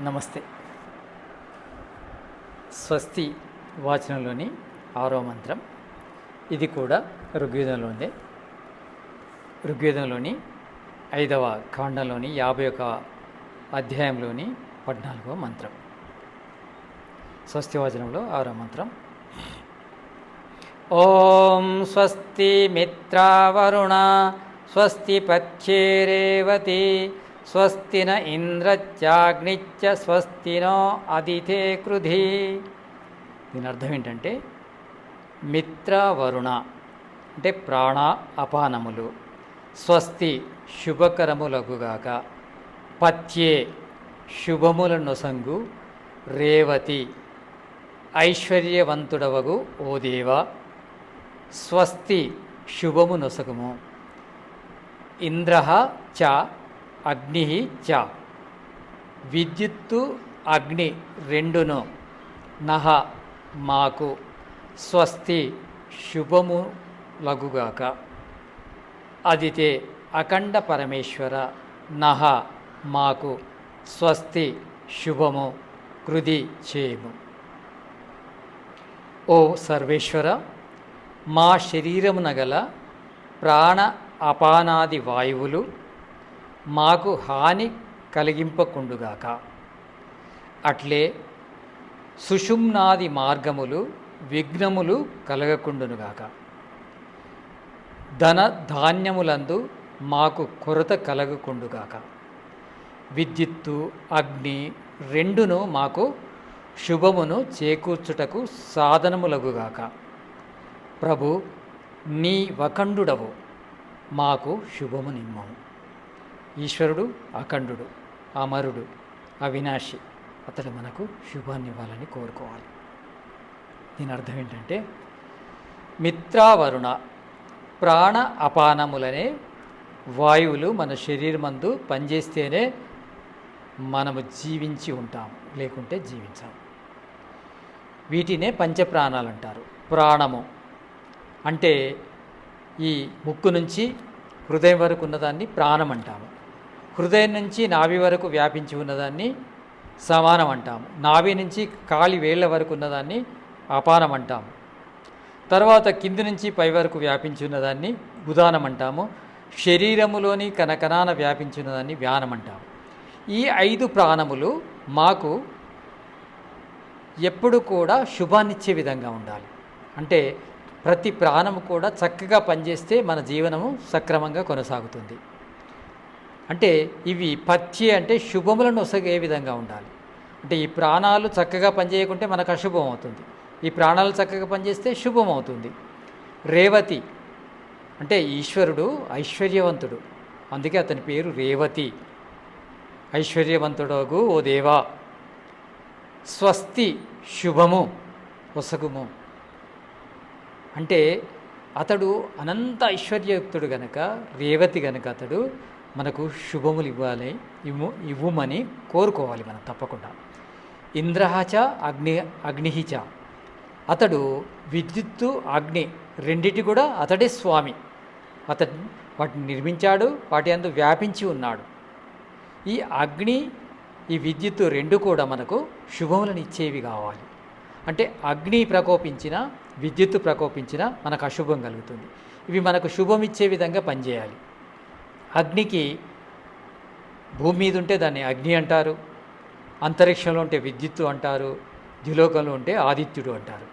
నమస్తే. స్వస్తి వాచనంలోని ఆరో మంత్రం. ఇది కూడా ఋగ్వేదంలోనే. ఋగ్వేదంలోని ఐదవ కాండంలోని యాభై ఒక అధ్యాయంలోని పద్నాలుగవ మంత్రం. స్వస్తి వాచనంలో ఆరో మంత్రం. ఓం స్వస్తి మిత్రావరుణ స్వస్తి పచ్చేరేవతి స్వస్తిన ఇంద్రత్యాగ్నిచ్చ స్వస్తినో అదితే కృధి. దీని అర్థం ఏంటంటే మిత్రవరుణ అంటే ప్రాణ అపానములు స్వస్తి శుభకరములగుగాక పత్యే శుభముల నొసంగు రేవతి ఐశ్వర్యవంతుడవగు ఓ దేవ స్వస్తి శుభము నొసగుము ఇంద్ర చ అగ్ని చ. విద్యుత్తు అగ్ని రెండును. నహ మాకు. స్వస్తి శుభము లగుగాక. అదితే అఖండ పరమేశ్వర. నహ మాకు. స్వస్తి శుభము కృది చేయము ఓ సర్వేశ్వర మా శరీరమున గల ప్రాణ అపానాది వాయువులు మాకు హాని కలిగింపకుండుగాక. అట్లే సుషుమ్నాది మార్గములు విఘ్నములు కలగకుండునుగాక. ధన ధాన్యములందు మాకు కొరత కలగకుండుగాక. విద్యుత్తు అగ్ని రెండును మాకు శుభమును చేకూర్చుటకు సాధనములగుగాక. ప్రభు నీ వకండుడవు. మాకు శుభము నిమ్మము ఈశ్వరుడు అఖండుడు అమరుడు అవినాశి. అతడు మనకు శుభాన్ని ఇవ్వాలని కోరుకోవాలి. దీని అర్థం ఏంటంటే మిత్రావరుణ ప్రాణ అపానములనే వాయువులు మన శరీరమందు పనిచేస్తేనే మనము జీవించి ఉంటాం లేకుంటే జీవించాం. వీటినే పంచప్రాణాలు అంటారు. ప్రాణము అంటే ఈ ముక్కు నుంచి హృదయం వరకు ఉన్నదాన్ని ప్రాణం అంటాము. హృదయం నుంచి నాభి వరకు వ్యాపించి ఉన్నదాన్ని సమానం అంటాము. నాభి నుంచి కాలి వేళ్ళ వరకు ఉన్నదాన్ని అపానం అంటాము. తర్వాత కింది నుంచి పై వరకు వ్యాపించి ఉన్నదాన్ని ఉదానం అంటాము. శరీరములోని కనకనాన వ్యాపించి ఉన్నదాన్ని వ్యానం అంటాము. ఈ ఐదు ప్రాణములు మాకు ఎప్పుడు కూడా శుభాన్నిచ్చే విధంగా ఉండాలి. అంటే ప్రతి ప్రాణము కూడా చక్కగా పనిచేస్తే మన జీవనము సక్రమంగా కొనసాగుతుంది. అంటే ఇవి పథ్యే అంటే శుభములను ఒసగే విధంగా ఉండాలి. అంటే ఈ ప్రాణాలు చక్కగా పనిచేయకుంటే మనకు అశుభం అవుతుంది. ఈ ప్రాణాలు చక్కగా పనిచేస్తే శుభం అవుతుంది. రేవతి అంటే ఈశ్వరుడు ఐశ్వర్యవంతుడు. అందుకే అతని పేరు రేవతి. ఐశ్వర్యవంతుడగు ఓ దేవా. స్వస్తి శుభము ఒసగుము. అంటే అతడు అనంత ఐశ్వర్యయుక్తుడు గనక రేవతి గనక అతడు మనకు శుభములు ఇవ్వాలి ఇవ్వు ఇవ్వమని కోరుకోవాలి మనం తప్పకుండా. ఇంద్రహచ అగ్ని అగ్నిహిచ. అతడు విద్యుత్తు అగ్ని రెండిటి కూడా అతడే స్వామి. అతడు వాటిని నిర్మించాడు వాటి అందు వ్యాపించి ఉన్నాడు. ఈ అగ్ని ఈ విద్యుత్తు రెండు కూడా మనకు శుభములను ఇచ్చేవి కావాలి. అంటే అగ్ని ప్రకోపించిన విద్యుత్తు ప్రకోపించిన మనకు అశుభం కలుగుతుంది. ఇవి మనకు శుభం ఇచ్చే విధంగా పనిచేయాలి. అగ్నికి భూమి మీద ఉంటే దాన్ని అగ్ని అంటారు అంతరిక్షంలో ఉంటే విద్యుత్తు అంటారు ద్విలోకంలో ఉంటే ఆదిత్యుడు అంటారు.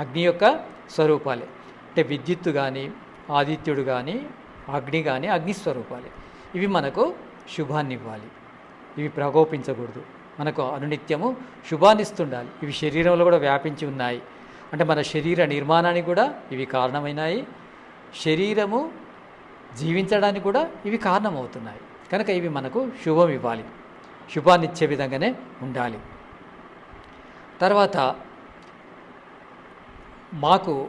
అగ్ని యొక్క స్వరూపాలే. అంటే విద్యుత్తు కానీ ఆదిత్యుడు కానీ అగ్ని కానీ అగ్ని స్వరూపాలే. ఇవి మనకు శుభాన్ని ఇవ్వాలి. ఇవి ప్రకోపించకూడదు. మనకు అనునిత్యము శుభాన్ని ఇస్తుండాలి. ఇవి శరీరంలో కూడా వ్యాపించి ఉన్నాయి. అంటే మన శరీర నిర్మాణానికి కూడా ఇవి కారణమైనాయి. శరీరము జీవించడానికి కూడా ఇవి కారణమవుతున్నాయి. కనుక ఇవి మనకు శుభం ఇవ్వాలి. శుభాన్ని ఇచ్చే విధంగానే ఉండాలి. తర్వాత మాకు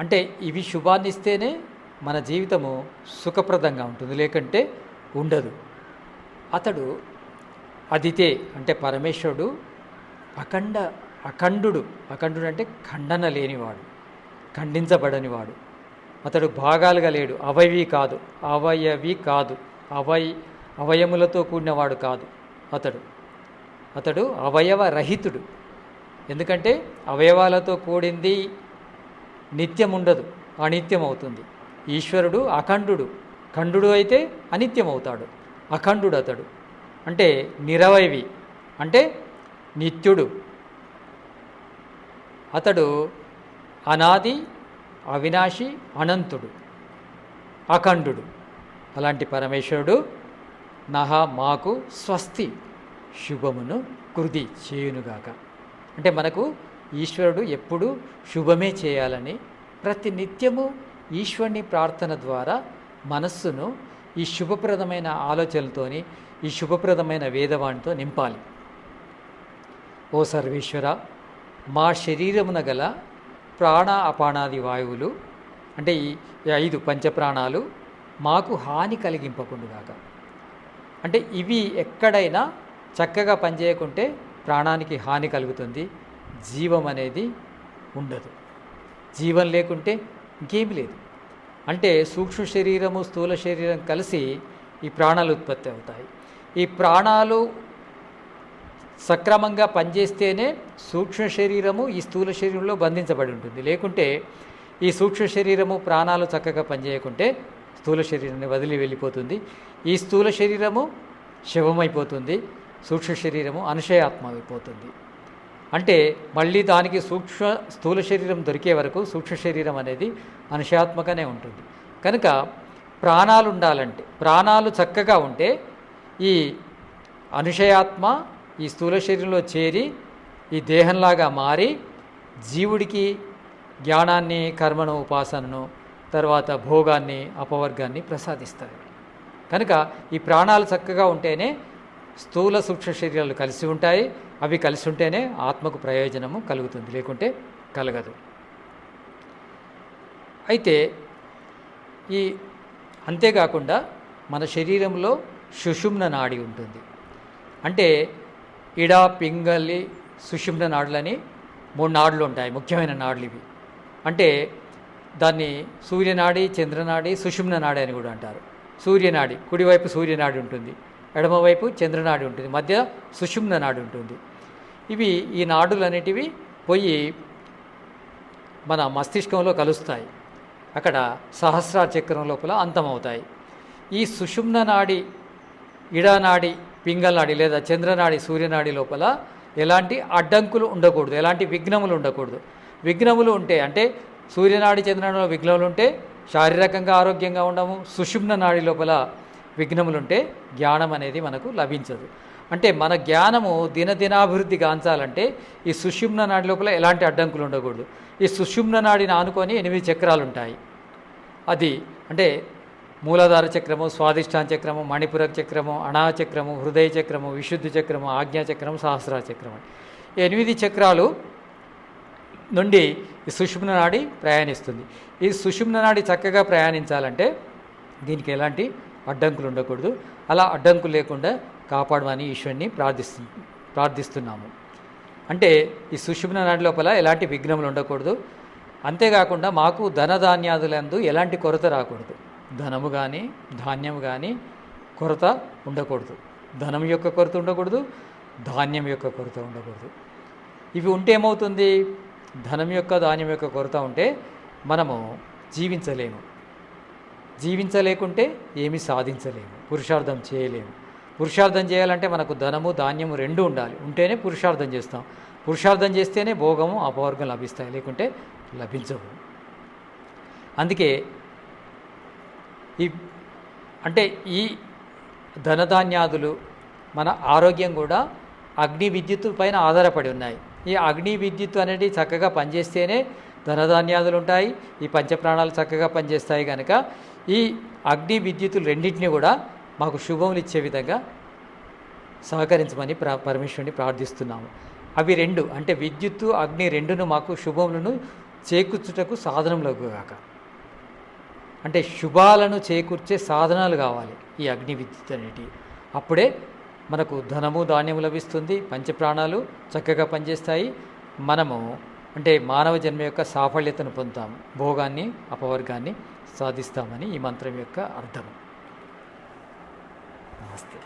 అంటే ఇవి శుభాన్ని ఇస్తేనే మన జీవితము సుఖప్రదంగా ఉంటుంది. లేకంటే ఉండదు. అతడు అదితే అంటే పరమేశ్వరుడు అఖండ అఖండుడు. అఖండుడు అంటే ఖండన లేనివాడు ఖండించబడనివాడు. అతడు భాగాలుగా లేడు. అవయవి కాదు. అవయవి కాదు. అవయ అవయములతో కూడినవాడు కాదు అతడు. అతడు అవయవ రహితుడు. ఎందుకంటే అవయవాలతో కూడింది నిత్యం ఉండదు అనిత్యం అవుతుంది ఈశ్వరుడు అఖండుడు. ఖండుడు అయితే అనిత్యం అవుతాడు అఖండుడు అతడు. అంటే నిరవయవి అంటే నిత్యుడు. అతడు అనాది అవినాశి అనంతుడు అఖండుడు. అలాంటి పరమేశ్వరుడు నహ మాకు స్వస్తి శుభమును కృది చేయునుగాక. అంటే మనకు ఈశ్వరుడు ఎప్పుడు శుభమే చేయాలని ప్రతి నిత్యము ఈశ్వరుని ప్రార్థన ద్వారా మనస్సును ఈ శుభప్రదమైన ఆలోచనలతోని ఈ శుభప్రదమైన వేదవాణితో నింపాలి. ఓ సర్వేశ్వర మా శరీరమున గల ప్రాణ అపానాది వాయువులు అంటే ఈ ఐదు పంచప్రాణాలు మాకు హాని కలిగింపకుండుగాక. అంటే ఇవి ఎక్కడైనా చక్కగా పనిచేయకుంటే ప్రాణానికి హాని కలుగుతుంది జీవం అనేది ఉండదు. జీవం లేకుంటే ఇంకేమి లేదు. అంటే సూక్ష్మ శరీరము స్థూల శరీరం కలిసి ఈ ప్రాణాలు ఉత్పత్తి అవుతాయి. ఈ ప్రాణాలు సక్రమంగా పనిచేస్తేనే సూక్ష్మ శరీరము ఈ స్థూల శరీరంలో బంధించబడి ఉంటుంది. లేకుంటే ఈ సూక్ష్మ శరీరము ప్రాణాలు చక్కగా పనిచేయకుంటే స్థూల శరీరాన్ని వదిలి వెళ్ళిపోతుంది. ఈ స్థూల శరీరము శవమైపోతుంది. సూక్ష్మ శరీరము అనుశయాత్మ అయిపోతుంది అంటే మళ్ళీ దానికి సూక్ష్మ స్థూల శరీరం దొరికే వరకు సూక్ష్మ శరీరం అనేది అనుశయాత్మకనే ఉంటుంది. కనుక ప్రాణాలు ఉండాలంటే ప్రాణాలు చక్కగా ఉంటే ఈ అనుషయాత్మ ఈ స్థూల శరీరంలో చేరి ఈ దేహంలాగా మారి జీవుడికి జ్ఞానాన్ని కర్మను ఉపాసనను తర్వాత భోగాన్ని అపవర్గాన్ని ప్రసాదిస్తాయి కనుక ఈ ప్రాణాలు చక్కగా ఉంటేనే స్థూల సూక్ష్మ శరీరాలు కలిసి ఉంటాయి. అవి కలిసి ఉంటేనే ఆత్మకు ప్రయోజనము కలుగుతుంది. లేకుంటే కలగదు. అయితే ఈ అంతేకాకుండా మన శరీరంలో సుషుమ్న నాడి ఉంటుంది. అంటే ఇడ పింగళి సుషుమ్న నాడులని మూడు నాడులు ఉంటాయి ముఖ్యమైన నాడులు ఇవి. అంటే దాన్ని సూర్యనాడి చంద్రనాడి సుషుమ్న నాడి అని కూడా అంటారు. సూర్యనాడి కుడివైపు సూర్యనాడి ఉంటుంది ఎడమవైపు చంద్రనాడి ఉంటుంది మధ్య సుషుమ్న నాడి ఉంటుంది. ఇవి ఈ నాడులు అనేటివి పోయి మన మస్తిష్కంలో కలుస్తాయి. అక్కడ సహస్ర చక్రం లోపల అంతమవుతాయి. ఈ సుషుమ్న నాడి ఇడానాడి పింగళనాడి లేదా చంద్రనాడి సూర్యనాడి లోపల ఎలాంటి అడ్డంకులు ఉండకూడదు ఎలాంటి విఘ్నములు ఉండకూడదు. విఘ్నములు ఉంటే అంటే సూర్యనాడి చంద్రనాడిలో విఘ్నములు ఉంటే శారీరకంగా ఆరోగ్యంగా ఉండము సుషుమ్న నాడి లోపల విఘ్నములు ఉంటే జ్ఞానం అనేది మనకు లభించదు. అంటే మన జ్ఞానము దినదినాభివృద్ధి గాంచాలంటే ఈ సుషుమ్న నాడి లోపల ఎలాంటి అడ్డంకులు ఉండకూడదు. ఈ సుషుమ్న నాడిని ఆనుకొని ఎనిమిది చక్రాలు ఉంటాయి అది అంటే మూలాధార చక్రము స్వాదిష్టాన చక్రము మణిపుర చక్రము అణాచక్రము హృదయ చక్రము విశుద్ధి చక్రము ఆజ్ఞా చక్రము చక్రము. ఈ ఎనిమిది చక్రాలు నుండి ఈ సుషుమ్న నాడి ప్రయాణిస్తుంది. ఈ సుషుమ్న నాడి చక్కగా ప్రయాణించాలంటే దీనికి ఎలాంటి అడ్డంకులు ఉండకూడదు. అలా అడ్డంకులు లేకుండా కాపాడమని ఈశ్వరుని ప్రార్థిస్తు ప్రార్థిస్తున్నాము. అంటే ఈ సుషుమ్న నాడి లోపల ఎలాంటి విఘ్నములు ఉండకూడదు. అంతేకాకుండా మాకు ధనధాన్యాదులందు ఎలాంటి కొరత రాకూడదు. ధనము కానీ ధాన్యం కానీ కొరత ఉండకూడదు. ధనం యొక్క కొరత ఉండకూడదు ధాన్యం యొక్క కొరత ఉండకూడదు. ఇవి ఉంటే ఏమవుతుంది? ధనం యొక్క ధాన్యం యొక్క కొరత ఉంటే మనము జీవించలేము. జీవించలేకుంటే ఏమీ సాధించలేము. పురుషార్థం చేయలేము. పురుషార్థం చేయాలంటే మనకు ధనము ధాన్యము రెండు ఉండాలి. ఉంటేనే పురుషార్థం చేస్తాం. పురుషార్థం చేస్తేనే భోగము అపవర్గం లభిస్తాయి. లేకుంటే లభించవు. అందుకే ఈ అంటే ఈ ధనధాన్యాదులు మన ఆరోగ్యం కూడా అగ్ని విద్యుత్ పైన ఆధారపడి ఉన్నాయి. ఈ అగ్ని విద్యుత్ అనేది చక్కగా పనిచేస్తేనే ధనధాన్యాదులు ఉంటాయి ఈ పంచప్రాణాలు చక్కగా పనిచేస్తాయి కనుక ఈ అగ్ని విద్యుత్తులు రెండింటినీ కూడా మాకు శుభములు ఇచ్చే విధంగా సహకరించమని ప్రా పరమేశ్వరుని ప్రార్థిస్తున్నాము. అవి రెండు అంటే విద్యుత్తు అగ్ని రెండును మాకు శుభములను చేకూర్చుటకు సాధనములకు కాక అంటే శుభాలను చేకూర్చే సాధనాలు కావాలి ఈ అగ్ని విద్యుత్ అనేటివి అప్పుడే మనకు ధనము ధాన్యము లభిస్తుంది పంచప్రాణాలు చక్కగా పనిచేస్తాయి. మనము అంటే మానవ జన్మ యొక్క సాఫల్యతను పొందుతాము భోగాన్ని అపవర్గాన్ని సాధిస్తామని ఈ మంత్రం యొక్క అర్థం నమస్తే.